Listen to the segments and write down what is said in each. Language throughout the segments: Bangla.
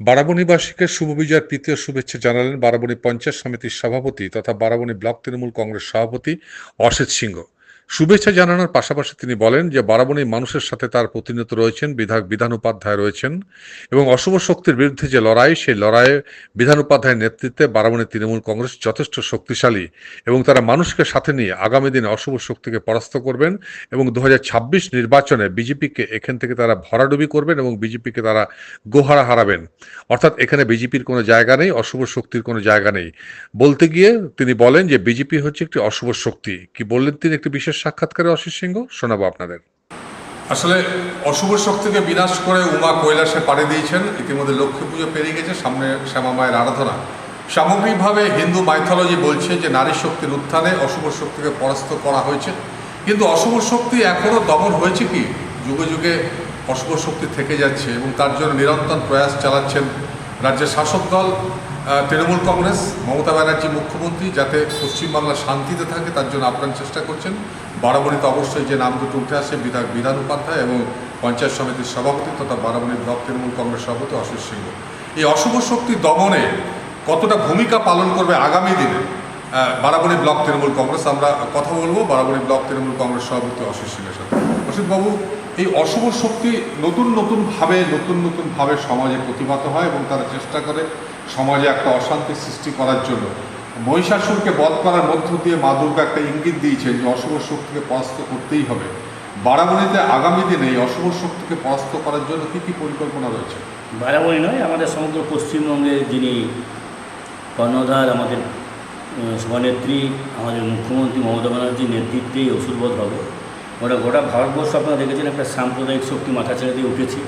বারাবণীবাসীকে শুভ বিজয়ের তৃতীয় শুভেচ্ছা জানালেন বারাবণী পঞ্চায়েত সমিতির সভাপতি তথা বারাবণী ব্লক তৃণমূল কংগ্রেস সভাপতি অসিত সিংহ। শুভেচ্ছা জানানোর পাশাপাশি তিনি বলেন যে বারাবণীর মানুষের সাথে তার প্রতিনিয়ত রয়েছেন, বিধায়ক বিধান উপাধ্যায় রয়েছেন এবং অশুভ শক্তির বিরুদ্ধে যে লড়াই, সেই লড়াইয়ে বিধান উপাধ্যায়ের নেতৃত্বে বারাবণী তৃণমূল কংগ্রেস যথেষ্ট শক্তিশালী এবং তারা মানুষকে সাথে নিয়ে আগামী দিনে অশুভ শক্তিকে পরাস্ত করবেন এবং দু হাজার ছাব্বিশ নির্বাচনে বিজেপিকে এখান থেকে তারা ভরাডুবি করবেন এবং বিজেপিকে তারা গোহারা হারাবেন। অর্থাৎ এখানে বিজেপির কোনো জায়গা নেই, অশুভ শক্তির কোনো জায়গা নেই। বলতে গিয়ে তিনি বলেন যে বিজেপি হচ্ছে একটি অশুভ শক্তি। কি বললেন তিনি একটি বিশেষ সাক্ষাৎকারে অশীষ সিংহ, শোনাবো আপনাদের। আসলে অশুভ শক্তিকে বিনাশ করে উমা কৈলাসে পাড়ি দিয়েছেন। ইতিমধ্যে লক্ষ্মী পুজো পেরিয়ে গেছে, সামনে শ্যামা মায়ের আরাধনা। সামগ্রিকভাবে হিন্দু মাইথোলজি বলছে যে নারী শক্তির উত্থানে অশুভ শক্তিকে পরাস্ত করা হয়েছে। কিন্তু অশুভ শক্তি এখনও দমন হয়েছে কি? যুগে যুগে অশুভ শক্তি থেকে যাচ্ছে এবং তার জন্য নিরন্তর প্রয়াস চালাচ্ছেন রাজ্যের শাসক দল। তৃণমূল কংগ্রেস, মমতা ব্যানার্জি মুখ্যমন্ত্রী, যাতে পশ্চিমবাংলা শান্তিতে থাকে, তার জন্য আপ্রাণ চেষ্টা করছেন। বারাবণীতে অবশ্যই যে নাম দুটো উঠে আসে, বিধায়ক বিধান উপাধ্যায় এবং পঞ্চায়েত সমিতির সভাপতি তথা বারাবণী ব্লক তৃণমূল কংগ্রেস সভাপতি অশোক সিংহ। এই অশুভ শক্তি দমনে কতটা ভূমিকা পালন করবে আগামী দিনে? বারাবণী ব্লক তৃণমূল কংগ্রেস, আমরা কথা বলব বারাবণী ব্লক তৃণমূল কংগ্রেস সভাপতি অশোক সিংহের সাথে। অসিতবাবু এই অশুভ শক্তি নতুন নতুনভাবে নতুন নতুনভাবে সমাজে প্রতিভাত হয় এবং তারা চেষ্টা করে সমাজে একটা অশান্তি সৃষ্টি করার জন্য। মহিষাসুরকে বধ করার মধ্য দিয়ে মা দুর্গা একটা ইঙ্গিত দিয়েছেন যে অশুভ শক্তিকে পরাস্ত করতেই হবে। বারাবণীতে আগামী দিনে এই অশুভ শক্তিকে পরাস্ত করার জন্য কী কী পরিকল্পনা রয়েছে? বারাবরী নয়, আমাদের সমগ্র পশ্চিমবঙ্গের যিনি কর্ণধার, আমাদের সভানেত্রী, আমাদের মুখ্যমন্ত্রী মমতা ব্যানার্জির নেতৃত্বেই ওষুধবোধ হবে। ওটা গোটা ভারতবর্ষ আপনারা দেখেছেন একটা সাম্প্রদায়িক শক্তি মাথা ছেড়ে দিয়ে উঠেছে।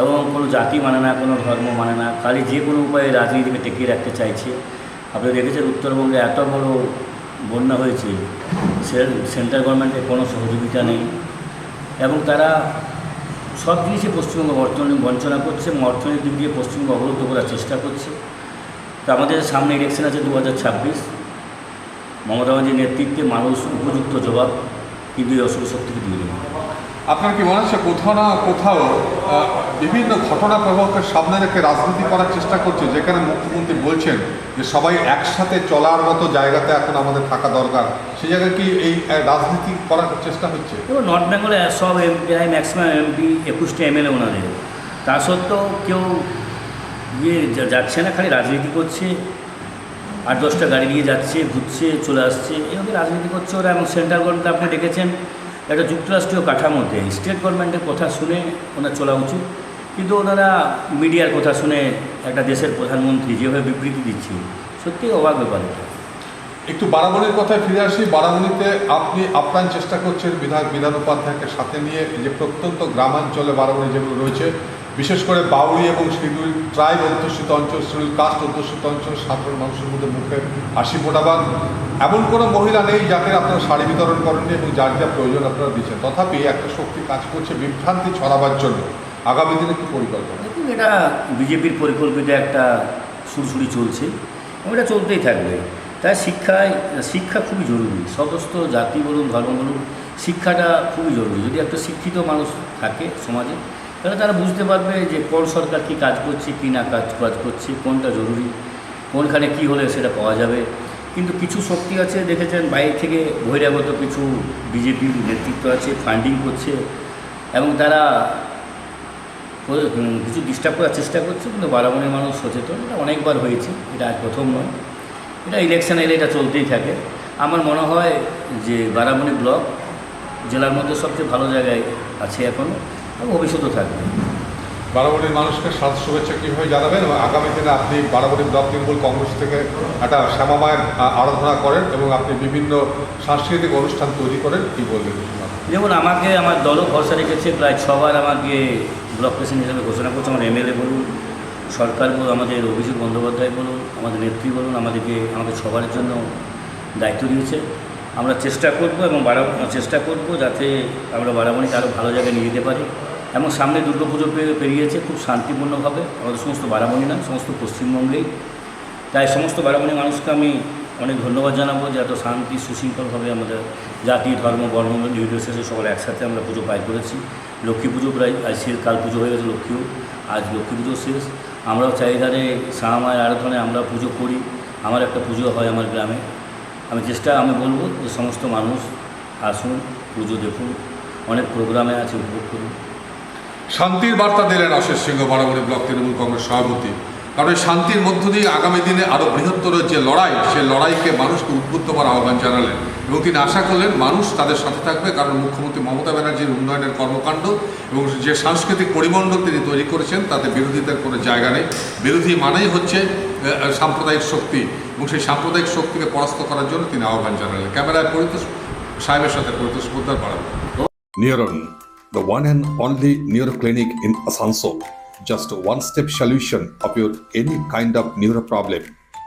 এবং কোনো জাতি মানে না, কোনো ধর্ম মানে না, খালি যে কোনো উপায়ে রাজনীতিকে টেকিয়ে রাখতে চাইছে। আপনি দেখেছেন উত্তরবঙ্গে এত বড় বন্যা হয়েছে সেন্ট্রাল গভর্নমেন্টের কোনো সহযোগিতা নেই এবং তারা সব জিনিসে পশ্চিমবঙ্গ অর্থনীতি বঞ্চনা করছে এবং অর্থনীতির দিক দিয়ে পশ্চিমবঙ্গ অবরুদ্ধ করার চেষ্টা করছে। তো আমাদের সামনে ইলেকশন আছে দু হাজার ছাব্বিশ। মমতা ব্যানার্জির নেতৃত্বে মানুষ উপযুক্ত জবাব, কিন্তু এই অশুভ শক্তিকে দিয়ে দেবে। আপনার কি মনে হচ্ছে কোথাও না কোথাও বিভিন্ন ঘটনা প্রবাহকে সামনে রেখে রাজনীতি করার চেষ্টা করছে, যেখানে মুখ্যমন্ত্রী বলছেন যে সবাই একসাথে চলার মতো জায়গাতে এখন আমাদের থাকা দরকার। সেই জায়গায় কি এই রাজনীতি করার চেষ্টা হচ্ছে? এবং নর্থ বেঙ্গলে সব এমপি প্রায় ম্যাক্সিমাম এমপি, একুশটা এমএলএ ওনাদের। তা সত্ত্বেও কেউ ইয়ে যাচ্ছে না, খালি রাজনীতি করছে, আট দশটা গাড়ি নিয়ে যাচ্ছে, ঘুরছে, চলে আসছে। এভাবে রাজনীতি করছে ওরা। এবং সেন্ট্রাল গভর্নমেন্ট আপনি দেখেছেন একটা যুক্তরাষ্ট্রীয় কাঠামোতে স্টেট গভর্নমেন্টের কথা শুনে ওনার চলা উচিত। কিন্তু ওনারা মিডিয়ার কথা শুনে একটা দেশের প্রধানমন্ত্রী যেভাবে বিবৃতি দিচ্ছে সত্যি অবাক ব্যাপার একটু বারামণির কথায় ফিরে আসি। বারামণিতে আপনি আপ্রাণ চেষ্টা করছেন বিধায়ক বিধান উপাধ্যায়কে সাথে নিয়ে যে প্রত্যন্ত গ্রামাঞ্চলে বারাবণী যেগুলো রয়েছে বিশেষ করে বাউরি এবং শিডিউল ট্রাইব অধ্যুষিত অঞ্চল শিডিউল কাস্ট অধ্যুষিত অঞ্চল, সাধারণ মানুষের মধ্যে মুখে হাসি ফোটাবান এমন কোনো মহিলা নেই যাকে আপনারা শাড়ি বিতরণ করেননি এবং যার যা প্রয়োজন আপনারা দিচ্ছেন। তথাপি একটা শক্তি কাজ করছে বিভ্রান্তি ছড়াবার জন্য। আগামী দিনে কি পরিকল্পনা? দেখুন, এটা বিজেপির পরিকল্পিত একটা সুরসুরি চলছে এবং এটা চলতেই থাকবে। তাই শিক্ষায়, শিক্ষা খুবই জরুরি। সমস্ত জাতি বলুন, ধর্ম বলুন, শিক্ষাটা খুবই জরুরি। যদি একটা শিক্ষিত মানুষ থাকে সমাজে তাহলে তারা বুঝতে পারবে যে কোন সরকার কী কাজ করছে, কী না কাজ কাজ করছে, কোনটা জরুরি, কোনখানে কী হলে সেটা পাওয়া যাবে। কিন্তু কিছু শক্তি আছে, দেখেছেন বাইরে থেকে বহিরাগত কিছু বিজেপির নেতৃত্ব আছে ফান্ডিং করছে, এবং তারা কিছু ডিস্টার্ব করার চেষ্টা করছে, কিন্তু বারামণির মানুষ সচেতন। এটা অনেকবার হয়েছে, এটা আজ প্রথম নয়। এটা ইলেকশন এলে এটা চলতেই থাকে। আমার মনে হয় যে বারামণি ব্লক জেলার মধ্যে সবচেয়ে ভালো জায়গায় আছে এখনও ভবিষ্যতেও থাকবে। বারাবণীর মানুষকে সাত শুভেচ্ছা কীভাবে জানাবেন এবং আগামী দিনে আপনি বারাবণী ব্লক তৃণমূল কংগ্রেস থেকে একটা শ্যামা মায়ের আ- আরাধনা করেন এবং আপনি বিভিন্ন সাংস্কৃতিক অনুষ্ঠান তৈরি করেন কী বলবেন? যেমন আমাকে আমার দলও ভরসা রেখেছে প্রায় ছবার আমাকে ব্লক প্রেসিডেন্ট হিসাবে ঘোষণা করছে আমার এমএলএ বলুন সরকার বলুন আমাদের অভিষেক বন্দ্যোপাধ্যায় বলুন আমাদের নেত্রী বলুন আমাদেরকে আমাকে সবার জন্য দায়িত্ব দিয়েছে। আমরা চেষ্টা করব এবং বাড়া চেষ্টা করব যাতে আমরা বাড়াবাড়িকে আরও ভালো জায়গায় নিয়ে যেতে পারি। এবং সামনে দুর্গাপুজো পেরিয়েছে, খুব শান্তিপূর্ণভাবে। আমাদের সমস্ত বাড়াবাড়ি না সমস্ত পশ্চিমবঙ্গেই। তাই সমস্ত বাড়াবাড়ি মানুষকে আমি অনেক ধন্যবাদ জানাব যে এত শান্তি, সুশৃঙ্খলভাবে আমাদের জাতি, ধর্ম, বর্ণ নির্বিশেষে সকলে একসাথে আমরা পুজো পাই করেছি। লক্ষ্মী পুজো প্রায় আজকে কাল পুজো হয়ে গেছে লক্ষ্মীও। আজ লক্ষ্মী পুজো শেষ। আমরাও চারিধারে শাহমায়ের আরাধনায় আমরা পুজো করি। আমার একটা পুজো হয় আমার গ্রামে। আমি চেষ্টা, আমি বলব যে সমস্ত মানুষ আসুন, পুজো দেখুন, অনেক প্রোগ্রামে আছে, উপভোগ করুন। শান্তির বার্তা দিলেন অশেষ সিংহ বরাবরী ব্লক তৃণমূল কংগ্রেস সভাপতি। কারণ এই শান্তির মধ্য দিয়ে আগামী দিনে আরও বৃহত্তর যে লড়াই সেই লড়াইকে মানুষকে উদ্বুদ্ধ করার আহ্বান জানালেন। এবং তিনি আশা করলেন মানুষ তাদের সাথে থাকবে কারণ মুখ্যমন্ত্রী মমতা ব্যানার্জির উন্নয়নের কর্মকাণ্ড এবং যে সাংস্কৃতিক পরিমণ্ডল তিনি তৈরি করেছেন তাতে বিরোধীদের কোনো জায়গা নেই বিরোধী মানেই হচ্ছে সাম্প্রদায়িক শক্তি এবং সেই সাম্প্রদায়িক শক্তিকে পরাস্ত করার জন্য তিনি আহ্বান জানালেন ক্যামেরায় পরিতোষ সাহেবের সাথে পরিতোষ পোদ্দার বাড়াবেন Neuron, the one and only neuro clinic in Asansol. Just one step solution of your any kind of neuro problem.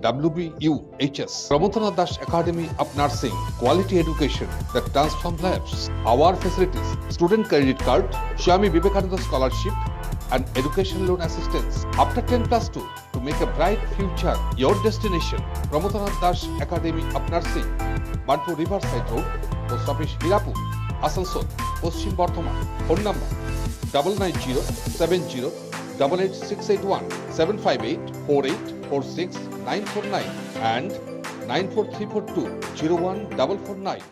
WBUHS. Pramodanath Dash Academy of Nursing, quality education that transforms lives. Our facilities, student credit card, Swami Vivekananda scholarship, and education loan assistance. After 10 plus 2, to make a bright future, your destination, Pramodanath Dash Academy of Nursing, Bantu Riverside Road, Post Office Hirapur, Asansol, Paschim Bardhaman. Phone number double nine zero seven zero double eight six eight one seven five eight four eight four six nine four nine and nine four three four two zero one double four nine.